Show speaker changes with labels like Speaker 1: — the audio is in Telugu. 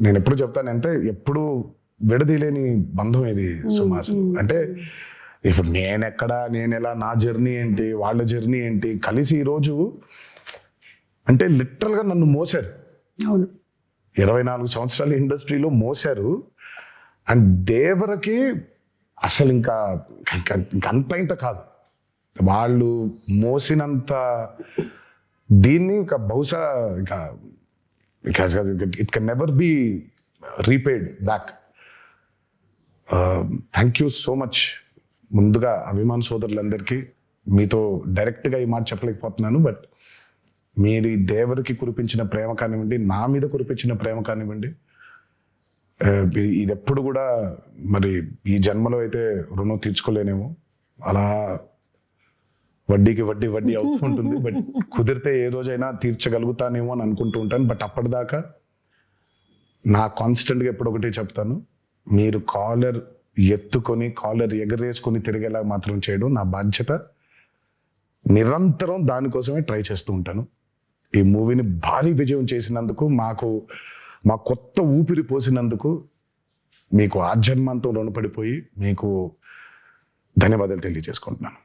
Speaker 1: నేను ఎప్పుడు చెప్తానంటే ఎప్పుడు విడదీలేని బంధం ఇది సుమాస్. అంటే ఇప్పుడు నేను ఎక్కడ నేను ఎలా నా జర్నీ ఏంటి వాళ్ళ జర్నీ ఏంటి కలిసి ఈరోజు అంటే లిటరల్గా నన్ను మోసారు.
Speaker 2: అవును.
Speaker 1: ఇరవై నాలుగు సంవత్సరాల ఇండస్ట్రీలో మోసారు. అండ్ దేవరకి అసలు ఇంకా ఇంకా ఇంకా అంత ఇంత కాదు. వాళ్ళు మోసినంత దీన్ని ఇంకా బహుశా ఇంకా it can never be repaid back thank you so much ముందుగా అభిమాన్ సోదరులందరికీ మీతో డైరెక్ట్గా ఈ మాట చెప్పలేకపోతున్నాను బట్ మీరు ఈ దేవరికి కురిపించిన ప్రేమ కానివ్వండి నా మీద కురిపించిన ప్రేమ కానివ్వండి uh, ఇది ఎప్పుడు కూడా మరి ఈ జన్మలో అయితే రుణం తీర్చుకోలేనేమో. అలా వడ్డీకి వడ్డీ వడ్డీ అవుతూ ఉంటుంది. బట్ కుదిరితే ఏ రోజైనా తీర్చగలుగుతానేమో అని అనుకుంటూ ఉంటాను బట్ అప్పటిదాకా నా కాన్స్టెంట్గా ఎప్పుడు ఒకటే చెప్తాను. మీరు కాలర్ ఎత్తుకొని కాలర్ ఎగరేసుకొని తిరిగేలా మాత్రం చేయడం నా బాధ్యత. నిరంతరం దానికోసమే ట్రై చేస్తూ ఉంటాను. ఈ మూవీని భారీ విజయం చేసినందుకు మాకు మా కొత్త ఊపిరి పోసినందుకు మీకు ఆజన్మంతో రుణపడిపోయి మీకు ధన్యవాదాలు తెలియజేసుకుంటున్నాను.